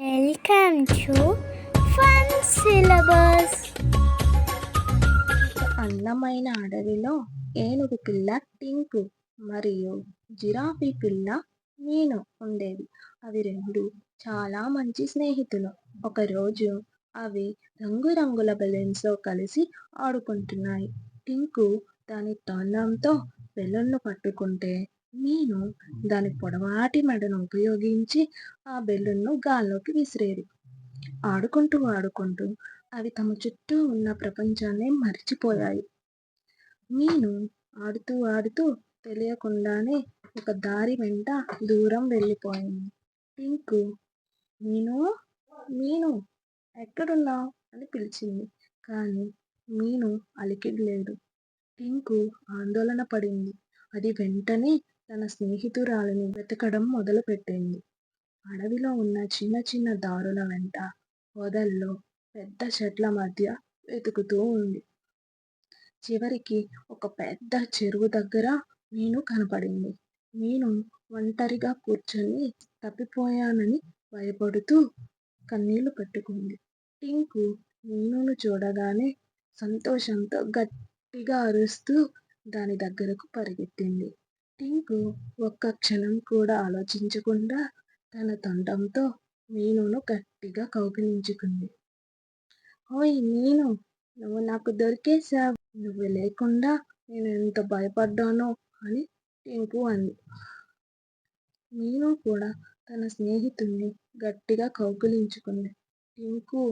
Welcome to Fun Syllabus. అందమైన అడవిలో ఏనుగు పిల్ల టింకు మరియు జిరాఫీ పిల్ల నేను ఉండేవి. అవి రెండు చాలా మంచి స్నేహితులు. ఒకరోజు అవి రంగురంగుల బెలూన్స్తో కలిసి ఆడుకుంటున్నాయి. టింకు దాని తొండంతో బెలూన్ను పట్టుకుంటే నేను దాని పొడవాటి మెడను ఉపయోగించి ఆ బెలూన్ను గాల్లోకి విసిరేది. ఆడుకుంటూ ఆడుకుంటూ అవి తమ చుట్టూ ఉన్న ప్రపంచాన్ని మర్చిపోయాయి. నేను ఆడుతూ ఆడుతూ తెలియకుండానే ఒక దారి వెంట దూరం వెళ్ళిపోయింది టింకు నేను నేను ఎక్కడున్నావు? అని పిలిచింది. కానీ మీను అలికిడి లేదు. టింకు ఆందోళన పడింది. అది వెంటనే తన స్నేహితురాలిని వెతకడం మొదలుపెట్టింది. అడవిలో ఉన్న చిన్న చిన్న దారుల వెంట పొదల్లో పెద్ద చెట్ల మధ్య వెతుకుతూ ఉంది. చివరికి ఒక పెద్ద చెరువు దగ్గర మీను కనపడింది. మీను ఒంటరిగా కూర్చొని తప్పిపోయానని భయపడుతూ కన్నీళ్ళు పెట్టుకుంది. టింకు మీనును చూడగానే సంతోషంతో గట్టిగా అరుస్తూ దాని దగ్గరకు పరిగెత్తింది. టింకు ఒక్క క్షణం కూడా ఆలోచించకుండా తన తొండంతో మీనును గట్టిగా కౌగిలించుకుంది. ఓయ్ మీను నువ్వు నాకు దొరికేశావు. నువ్వు లేకుండా నేను ఎంత భయపడ్డానో అని టింకు అంది. మీను కూడా తన స్నేహితుడిని గట్టిగా కౌగిలించుకుంది. టింకు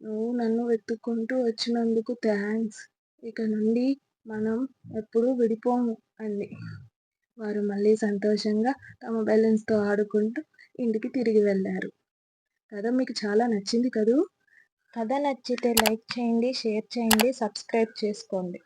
నువ్వు నన్ను వెతుక్కుంటూ వచ్చినందుకు థ్యాంక్స్ ఇక నుండి మనం ఎప్పుడూ విడిపోము అంది. వారు మళ్ళీ సంతోషంగా తమ బెలూన్స్తో ఆడుకుంటూ ఇంటికి తిరిగి వెళ్ళారు. కథ మీకు చాలా నచ్చింది కదూ? కథ నచ్చితే లైక్ చేయండి షేర్ చేయండి సబ్స్క్రైబ్ చేసుకోండి.